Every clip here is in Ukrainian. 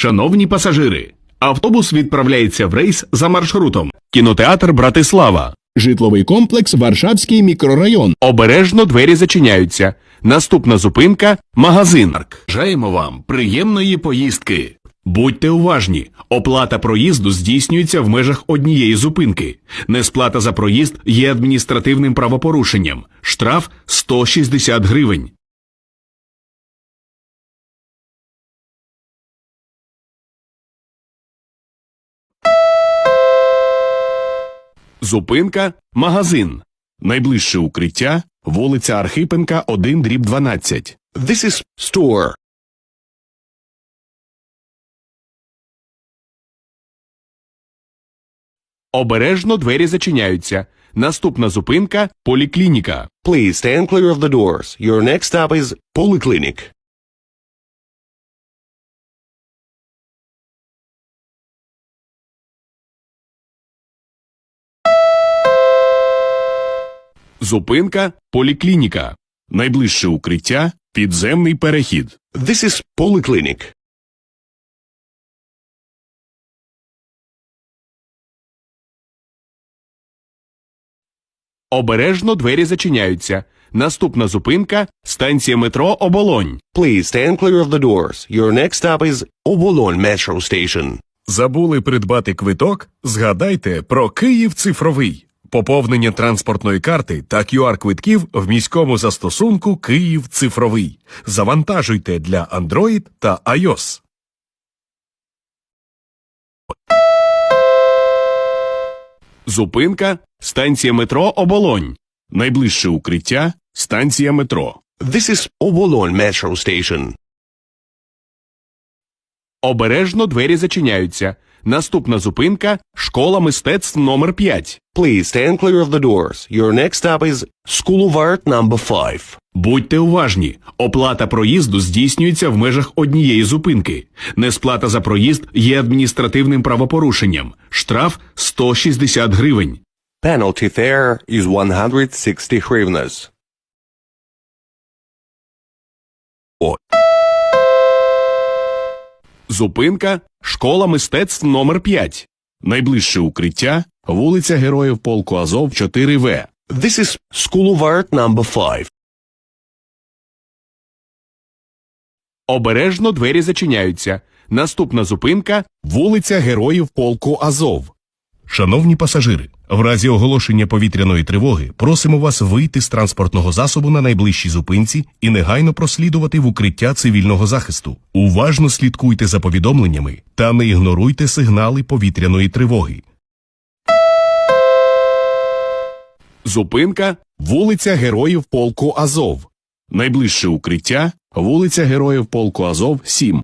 Шановні пасажири, автобус відправляється в рейс за маршрутом. Кінотеатр Братислава. Житловий комплекс Варшавський мікрорайон. Обережно двері зачиняються. Наступна зупинка магазин. Бажаємо вам приємної поїздки. Будьте уважні, оплата проїзду здійснюється в межах однієї зупинки. Несплата за проїзд є адміністративним правопорушенням. Штраф 160 гривень. Зупинка магазин. Найближче укриття вулиця Архипенка 1 дріб 12. This is store. Обережно двері зачиняються. Наступна зупинка поліклініка. Please stand clear of the doors. Your next stop is Polyclinic. Зупинка поліклініка. Найближче укриття підземний перехід. This is Polyclinic. Обережно двері зачиняються. Наступна зупинка станція метро Оболонь. Please stand clear of the doors. Your next stop is Obolon Metro Station. Забули придбати квиток? Згадайте про Київ цифровий. Поповнення транспортної карти та QR-квитків в міському застосунку Київ цифровий. Завантажуйте для Android та iOS. Зупинка станція метро Оболонь. Найближче укриття станція метро. This is Obolon Metro Station. Обережно двері зачиняються. Наступна зупинка школа мистецтв номер 5. Please stand clear of the doors. Your next stop is School of Art number 5. Будьте уважні, оплата проїзду здійснюється в межах однієї зупинки. Несплата за проїзд є адміністративним правопорушенням. Штраф 160 гривень. Penalty fare is 160 hryvnias. Зупинка школа мистецтв номер 5. Найближче укриття вулиця Героїв полку Азов 4В. This is School of Art number 5. Обережно двері зачиняються. Наступна зупинка вулиця Героїв полку Азов. Шановні пасажири, в разі оголошення повітряної тривоги просимо вас вийти з транспортного засобу на найближчій зупинці і негайно прослідувати в укриття цивільного захисту. Уважно слідкуйте за повідомленнями та не ігноруйте сигнали повітряної тривоги. Зупинка вулиця Героїв полку Азов. Найближче укриття вулиця Героїв полку Азов 7.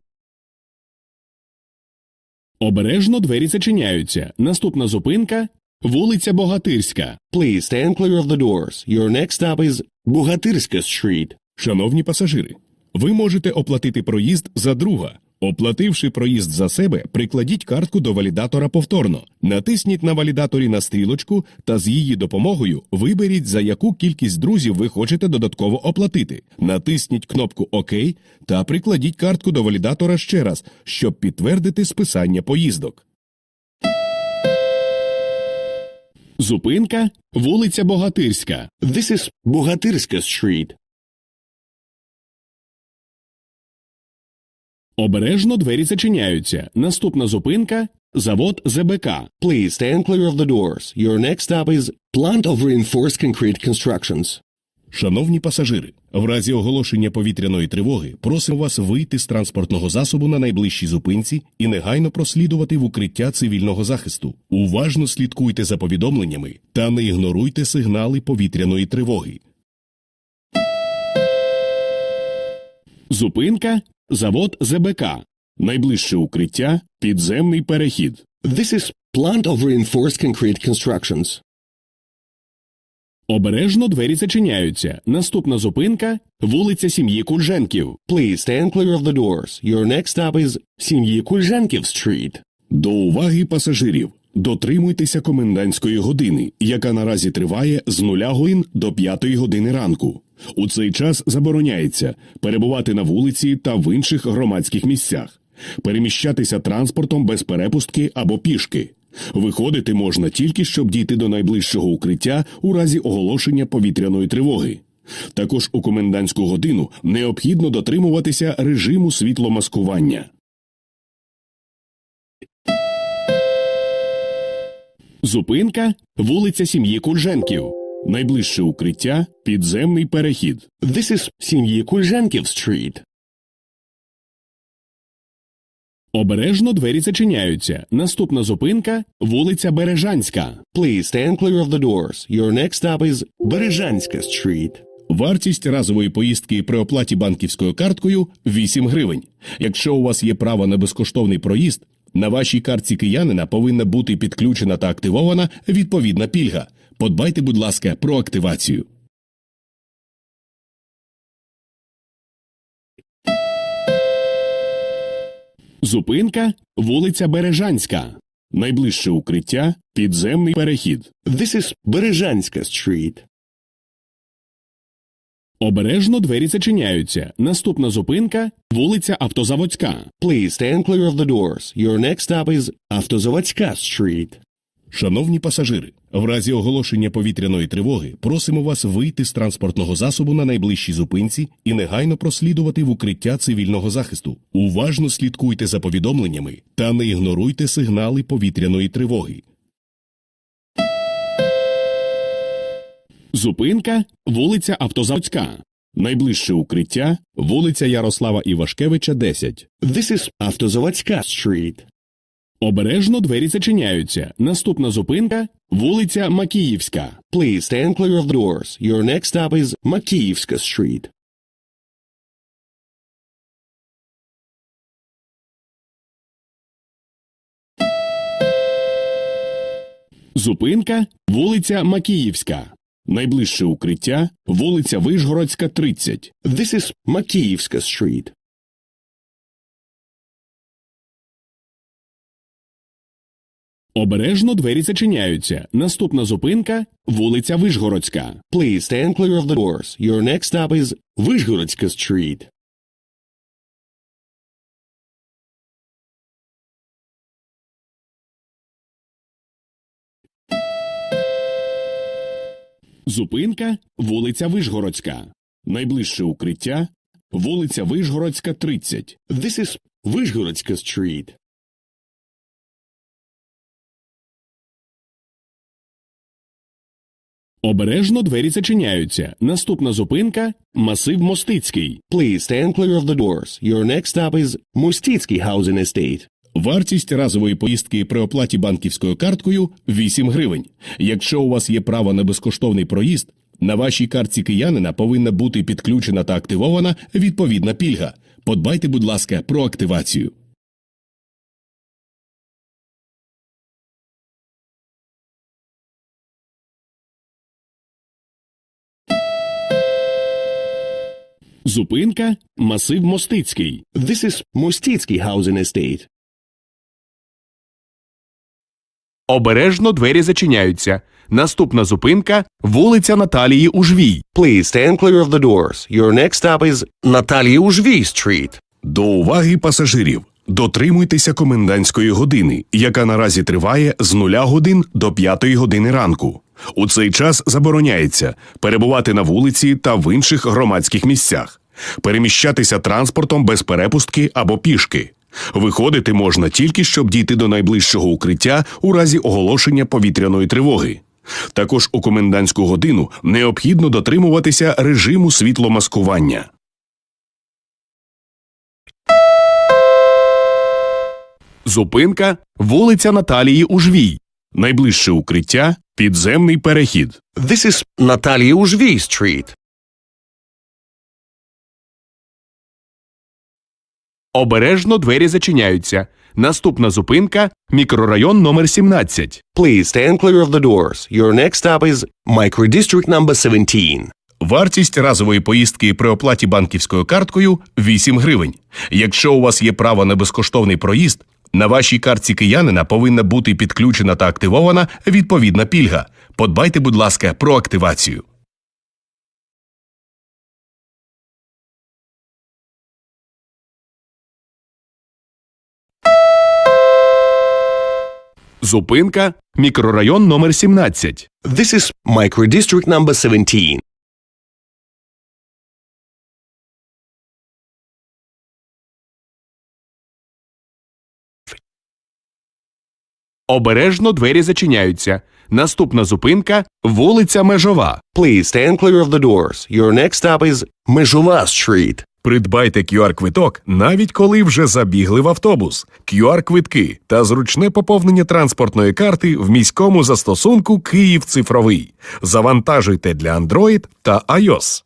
Обережно двері зачиняються. Наступна зупинка вулиця Богатирська. Please stand clear of the doors. Your next stop is Bugatyrska Street. Шановні пасажири, ви можете оплатити проїзд за друга. Оплативши проїзд за себе, прикладіть картку до валідатора повторно. Натисніть на валідаторі на стрілочку та з її допомогою виберіть, за яку кількість друзів ви хочете додатково оплатити. Натисніть кнопку ОК та прикладіть картку до валідатора ще раз, щоб підтвердити списання поїздок. Зупинка вулиця Богатирська. This is Богатирська Street. Обережно двері зачиняються. Наступна зупинка завод ЗБК. Please stand clear of the doors. Your next stop is Plant of Reinforced Concrete Constructions. Шановні пасажири, в разі оголошення повітряної тривоги просимо вас вийти з транспортного засобу на найближчій зупинці і негайно прослідувати в укриття цивільного захисту. Уважно слідкуйте за повідомленнями та не ігноруйте сигнали повітряної тривоги. Зупинка завод ЗБК. Найближче укриття підземний перехід. This is Plant of Reinforced Concrete Constructions. Обережно двері зачиняються. Наступна зупинка вулиця сім'ї Кульженків. Please stand clear of the doors. Your next stop is Сім'ї Кульженків Street. До уваги пасажирів. Дотримуйтеся комендантської години, яка наразі триває з 0 годин до 5 години ранку. У цей час забороняється перебувати на вулиці та в інших громадських місцях. Переміщатися транспортом без перепустки або пішки. Виходити можна тільки щоб дійти до найближчого укриття у разі оголошення повітряної тривоги. Також у комендантську годину необхідно дотримуватися режиму світломаскування. Зупинка вулиця сім'ї Кульженків. Найближче укриття підземний перехід. This is Сім'ї Кульженків Street. Обережно двері зачиняються. Наступна зупинка вулиця Бережанська. Please stand clear of the doors. Your next stop is Бережанська Street. Вартість разової поїздки при оплаті банківською карткою 8 гривень. Якщо у вас є право на безкоштовний проїзд, на вашій картці киянина повинна бути підключена та активована відповідна пільга. Подбайте, будь ласка, про активацію. Зупинка вулиця Бережанська. Найближче укриття підземний перехід. This is Бережанська Street. Обережно двері зачиняються. Наступна зупинка вулиця Автозаводська. Please stand clear of the doors. Your next stop is Автозаводська Street. Шановні пасажири, в разі оголошення повітряної тривоги просимо вас вийти з транспортного засобу на найближчій зупинці і негайно прослідувати в укриття цивільного захисту. Уважно слідкуйте за повідомленнями та не ігноруйте сигнали повітряної тривоги. Зупинка вулиця Автозаводська. Найближче укриття вулиця Ярослава Івашкевича, 10. This is Автозаводська Street. Обережно двері зачиняються. Наступна зупинка вулиця Макіївська. Please stand clear of doors. Your next stop is Макіївська Street. Зупинка вулиця Макіївська. Найближче укриття вулиця Вишгородська, 30. This is Макіївська Street. Обережно двері зачиняються. Наступна зупинка вулиця Вишгородська. Please stand clear of the doors. Your next stop is Вишгородська Street. Зупинка вулиця Вишгородська. Найближче укриття вулиця Вишгородська, 30. This is Вишгородська Street. Обережно двері зачиняються. Наступна зупинка масив Мостицький. Please stand clear of the doors. Your next stop is Мостицький Housing Estate. Вартість разової поїздки при оплаті банківською карткою 8 гривень. Якщо у вас є право на безкоштовний проїзд, на вашій картці киянина повинна бути підключена та активована відповідна пільга. Подбайте, будь ласка, про активацію. Зупинка масив Мостицький. This is Мостицький Housing Estate. Обережно двері зачиняються. Наступна зупинка вулиця Наталії Ужвій. Please stand clear of the doors. Your next stop is Наталії Ужвій Street. До уваги пасажирів. Дотримуйтеся комендантської години, яка наразі триває з 0 годин до 5 години ранку. У цей час забороняється перебувати на вулиці та в інших громадських місцях, переміщатися транспортом без перепустки або пішки. Виходити можна тільки щоб дійти до найближчого укриття у разі оголошення повітряної тривоги. Також у комендантську годину необхідно дотримуватися режиму світломаскування. Зупинка вулиця Наталії Ужвій. Найближче укриття підземний перехід. This is Наталії Ужвій Street. Обережно двері зачиняються. Наступна зупинка мікрорайон номер 17. Please stand clear of the doors. Your next stop is Microdistrict number 17. Вартість разової поїздки при оплаті банківською карткою 8 гривень. Якщо у вас є право на безкоштовний проїзд, на вашій картці киянина повинна бути підключена та активована відповідна пільга. Подбайте, будь ласка, про активацію. Зупинка мікрорайон номер 17. This is microdistrict number 17. Обережно двері зачиняються. Наступна зупинка вулиця Межова. Please stand clear of the doors. Your next stop is Mejova Street. Придбайте QR-квиток, навіть коли вже забігли в автобус. QR-квитки та зручне поповнення транспортної карти в міському застосунку Київ цифровий. Завантажуйте для Android та iOS.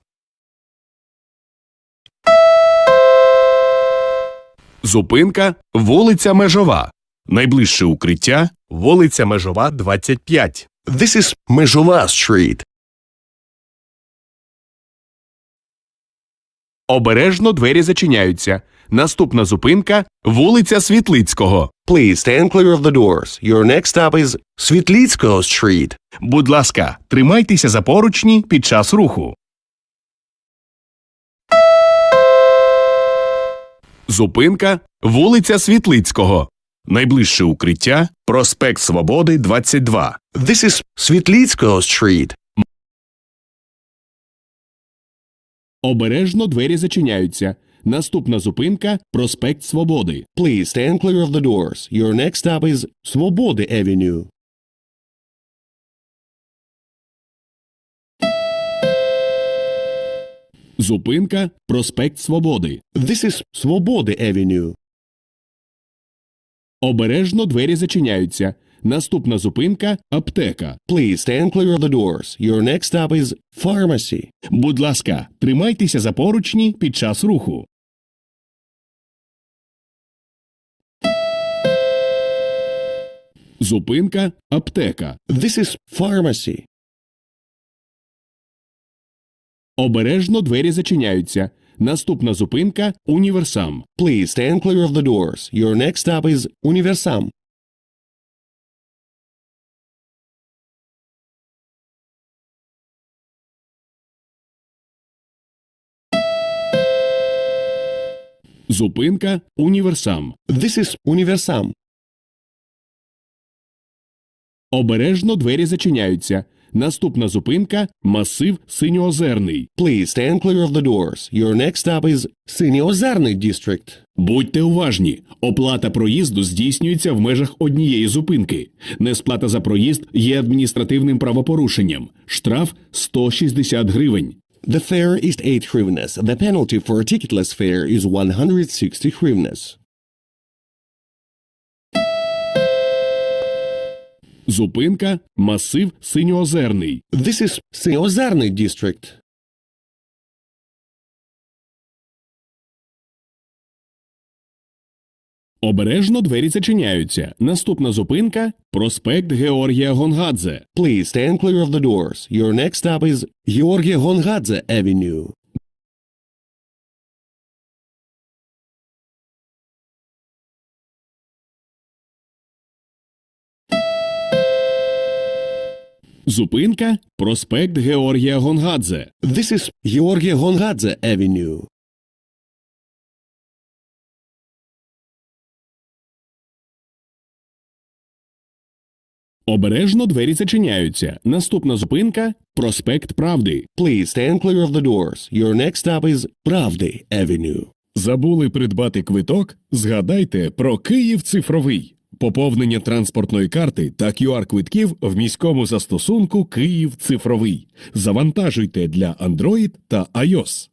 Зупинка вулиця Межова. Найближче укриття вулиця Межова 25. This is Mejova Street. Обережно двері зачиняються. Наступна зупинка вулиця Світлицького. Please stand clear of the doors. Your next stop is Svitlitsko Street. Будь ласка, тримайтеся за поручні під час руху. Зупинка вулиця Світлицького. Найближче укриття проспект Свободи 22. This is Svitlitsko Street. Обережно двері зачиняються. Наступна зупинка проспект Свободи. Please stand clear of the doors. Your next stop is Svobody Avenue. Зупинка проспект Свободи. This is Svobody Avenue. Обережно двері зачиняються. Наступна зупинка аптека. Please stand clear of the doors. Your next stop is Pharmacy. Будь ласка, тримайтеся за поручні під час руху. Зупинка аптека. This is Pharmacy. Обережно двері зачиняються. Наступна зупинка універсам. Please stand clear of the doors. Your next stop is Universam. Зупинка універсам. This is Universam. Обережно двері зачиняються. Наступна зупинка масив синьоозерний. Please stand clear of the doors. Your next stop is Siniozarny District. Будьте уважні. Оплата проїзду здійснюється в межах однієї зупинки. Несплата за проїзд є адміністративним правопорушенням. Штраф 160 гривень. The fare is 8 hryvnias. The penalty for a ticketless fare is 160 hryvnias. Зупинка масив синьоозерний. This is Siniozarny District. Обережно двері зачиняються. Наступна зупинка проспект Георгія Гонгадзе. Please stand clear of the doors. Your next stop is Georgia Hongadze Avenue. Зупинка проспект Георгія Гонгадзе. This is Georgia Hongadze Avenue. Обережно двері зачиняються. Наступна зупинка проспект Правди. Please stand clear of the doors. Your next stop is Pravdy Avenue. Забули придбати квиток? Згадайте про Київ цифровий. Поповнення транспортної карти та QR-квитків в міському застосунку Київ цифровий. Завантажуйте для Android та iOS.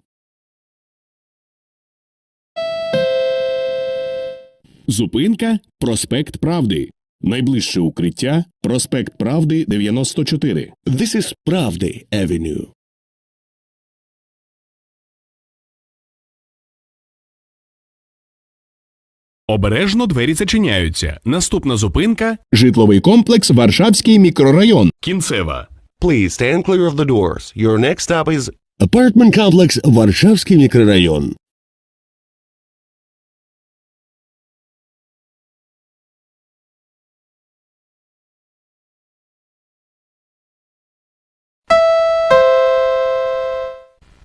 Зупинка проспект Правди. Найближче укриття проспект Правди 94. This is Pravdy Avenue. Обережно двері зачиняються. Наступна зупинка житловий комплекс Варшавський мікрорайон. Кінцева. Please stand clear of the doors. Your next stop is Apartment Complex Варшавский микрорайон.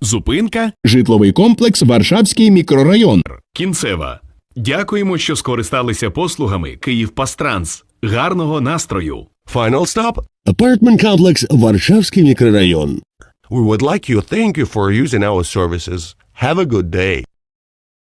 Зупинка житловий комплекс Варшавський мікрорайон. Кінцева. Дякуємо, що скористалися послугами Київ Пастранс. Гарного настрою! Final stop, apartment complex Варшавський мікрорайон. We would like you thank you for using our services. Have a good day.